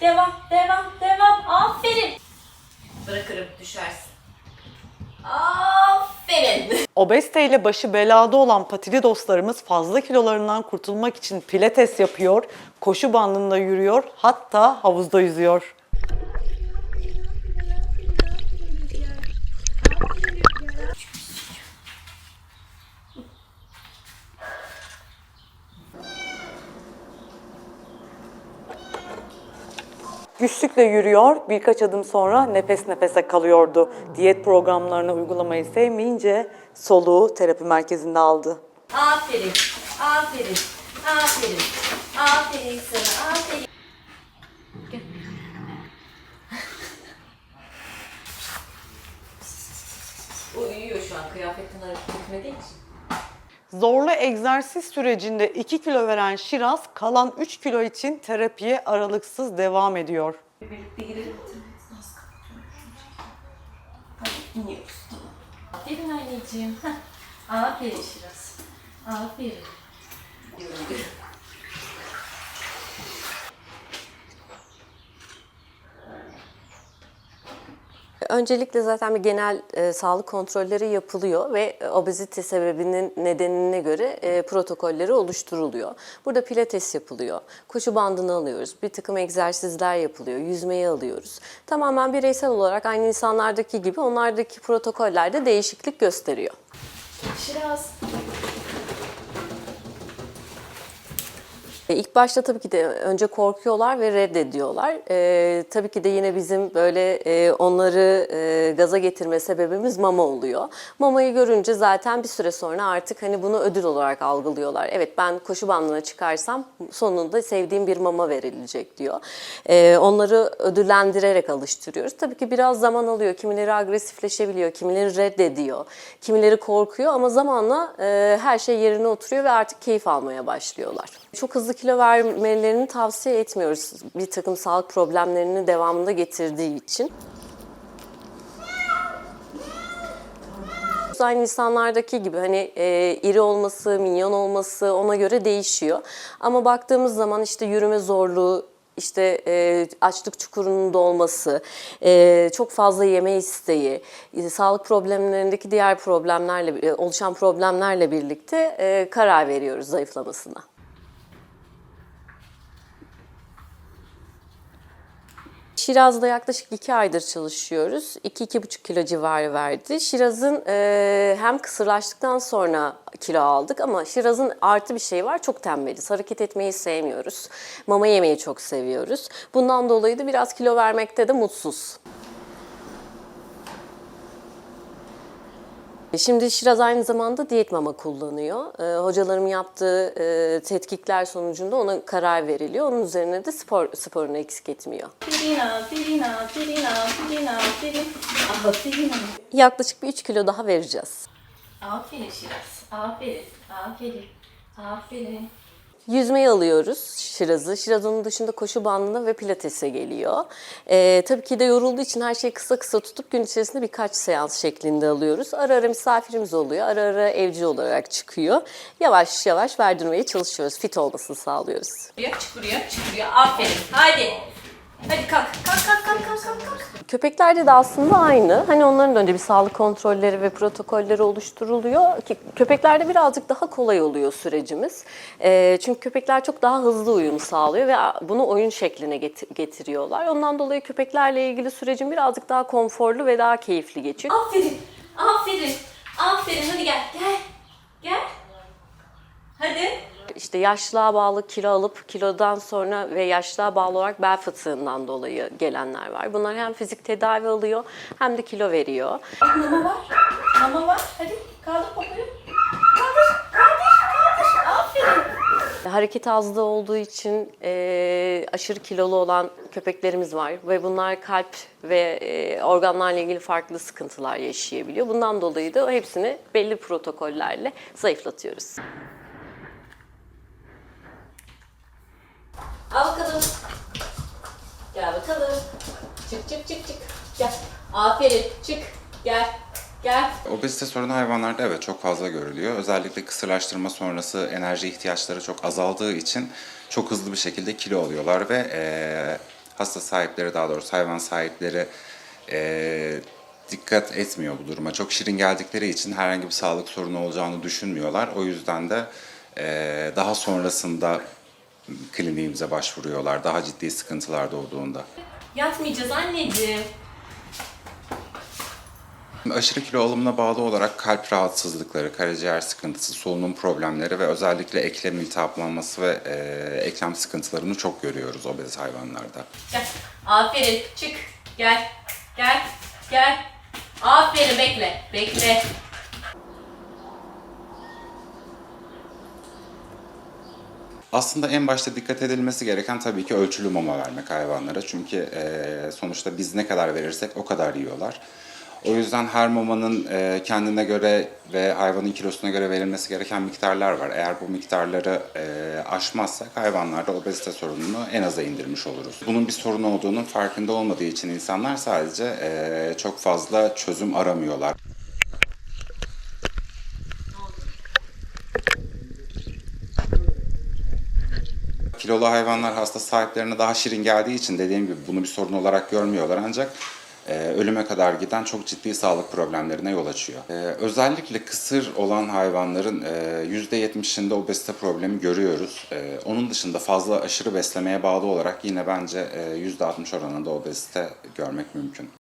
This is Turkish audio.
Devam, devam, devam. Aferin. Bırakırım, düşersin. Aferin. Obezite ile başı belada olan patili dostlarımız fazla kilolarından kurtulmak için pilates yapıyor, koşu bandında yürüyor, hatta havuzda yüzüyor. Güçlükle yürüyor, birkaç adım sonra nefes nefese kalıyordu. Diyet programlarını uygulamayı sevmeyince soluğu terapi merkezinde aldı. Aferin, aferin, aferin. Aferin sana, aferin. O uyuyor şu an kıyafetten hareket etmediği için. Zorlu egzersiz sürecinde 2 kilo veren Şiraz kalan 3 kilo için terapiye aralıksız devam ediyor. Birlikte girelim? Nasıl kapatıyorum şunu çekeyim. Hadi iniyoruz. Tamam. Aferin anneciğim. Aferin Şiraz. Aferin. Yürü. Öncelikle zaten bir genel e, sağlık kontrolleri yapılıyor ve e, obezite sebebinin nedenine göre e, protokolleri oluşturuluyor. Burada pilates yapılıyor, koşu bandını alıyoruz, bir takım egzersizler yapılıyor, yüzmeyi alıyoruz. Tamamen bireysel olarak aynı insanlardaki gibi onlardaki protokollerde değişiklik gösteriyor. Şiraz. İlk başta tabii ki de önce korkuyorlar ve reddediyorlar. Ee, tabii ki de yine bizim böyle e, onları e, gaza getirme sebebimiz mama oluyor. Mamayı görünce zaten bir süre sonra artık hani bunu ödül olarak algılıyorlar. Evet ben koşu bandına çıkarsam sonunda sevdiğim bir mama verilecek diyor. Ee, onları ödüllendirerek alıştırıyoruz. Tabii ki biraz zaman alıyor. Kimileri agresifleşebiliyor, kimileri reddediyor, kimileri korkuyor ama zamanla e, her şey yerine oturuyor ve artık keyif almaya başlıyorlar. Çok hızlı kilo vermelerini tavsiye etmiyoruz bir takım sağlık problemlerini devamında getirdiği için. Aynı insanlardaki gibi hani e, iri olması, minyon olması ona göre değişiyor. Ama baktığımız zaman işte yürüme zorluğu, işte e, açlık çukurunun dolması, e, çok fazla yeme isteği, e, sağlık problemlerindeki diğer problemlerle, e, oluşan problemlerle birlikte e, karar veriyoruz zayıflamasına. Şiraz'da yaklaşık iki aydır çalışıyoruz. 2-2,5 kilo civarı verdi. Şiraz'ın e, hem kısırlaştıktan sonra kilo aldık ama Şiraz'ın artı bir şey var. Çok tembeliz. Hareket etmeyi sevmiyoruz. Mama yemeyi çok seviyoruz. Bundan dolayı da biraz kilo vermekte de mutsuz. Şimdi Şiraz aynı zamanda diyet mama kullanıyor. Ee, hocalarım yaptığı e, tetkikler sonucunda ona karar veriliyor. Onun üzerine de spor sporunu eksik etmiyor. Yaklaşık bir 3 kilo daha vereceğiz. Aferin Şiraz. Aferin, aferin, aferin. Yüzmeyi alıyoruz Şiraz'ı. Şiraz onun dışında koşu bandına ve pilatese geliyor. Ee, tabii ki de yorulduğu için her şeyi kısa kısa tutup gün içerisinde birkaç seans şeklinde alıyoruz. Ara ara misafirimiz oluyor. Ara ara evci olarak çıkıyor. Yavaş yavaş verdirmeye çalışıyoruz. Fit olmasını sağlıyoruz. Buraya çık buraya, çık buraya. Aferin. Haydi. Hadi kalk. Kalk, kalk, kalk, kalk, kalk, kalk. Köpeklerde de aslında aynı. Hani onların da önce bir sağlık kontrolleri ve protokolleri oluşturuluyor. Ki köpeklerde birazcık daha kolay oluyor sürecimiz. Ee, çünkü köpekler çok daha hızlı uyum sağlıyor ve bunu oyun şekline get- getiriyorlar. Ondan dolayı köpeklerle ilgili sürecin birazcık daha konforlu ve daha keyifli geçiyor. Aferin, aferin, aferin. Hadi gel, gel, gel. Hadi. İşte yaşlığa bağlı kilo alıp kilodan sonra ve yaşlığa bağlı olarak bel fıtığından dolayı gelenler var. Bunlar hem fizik tedavi alıyor hem de kilo veriyor. Mama var, mama var. Hadi kaldır popoyu. Kaldır, kaldır, kaldır. Aferin. Hareket azlığı olduğu için e, aşırı kilolu olan köpeklerimiz var ve bunlar kalp ve e, organlarla ilgili farklı sıkıntılar yaşayabiliyor. Bundan dolayı da hepsini belli protokollerle zayıflatıyoruz. Al bakalım. Gel bakalım. Çık çık çık çık. Gel. Aferin. Çık. Gel. Gel. Obezite sorunu hayvanlarda evet çok fazla görülüyor. Özellikle kısırlaştırma sonrası enerji ihtiyaçları çok azaldığı için çok hızlı bir şekilde kilo alıyorlar ve eee, hasta sahipleri daha doğrusu hayvan sahipleri e, dikkat etmiyor bu duruma. Çok şirin geldikleri için herhangi bir sağlık sorunu olacağını düşünmüyorlar. O yüzden de e, daha sonrasında kliniğimize başvuruyorlar daha ciddi sıkıntılar doğduğunda. Yatmayacağız anneciğim. Aşırı kilo alımına bağlı olarak kalp rahatsızlıkları, karaciğer sıkıntısı, solunum problemleri ve özellikle eklem iltihaplanması ve e, eklem sıkıntılarını çok görüyoruz obez hayvanlarda. Gel. Aferin. Çık. Gel. Gel. Gel. Aferin. Bekle. Bekle. Aslında en başta dikkat edilmesi gereken tabii ki ölçülü mama vermek hayvanlara. Çünkü e, sonuçta biz ne kadar verirsek o kadar yiyorlar. O yüzden her mamanın e, kendine göre ve hayvanın kilosuna göre verilmesi gereken miktarlar var. Eğer bu miktarları e, aşmazsak hayvanlarda obezite sorununu en aza indirmiş oluruz. Bunun bir sorun olduğunun farkında olmadığı için insanlar sadece e, çok fazla çözüm aramıyorlar. Kilolu hayvanlar hasta sahiplerine daha şirin geldiği için dediğim gibi bunu bir sorun olarak görmüyorlar ancak e, ölüme kadar giden çok ciddi sağlık problemlerine yol açıyor. E, özellikle kısır olan hayvanların e, %70'inde obezite problemi görüyoruz. E, onun dışında fazla aşırı beslemeye bağlı olarak yine bence e, %60 oranında obezite görmek mümkün.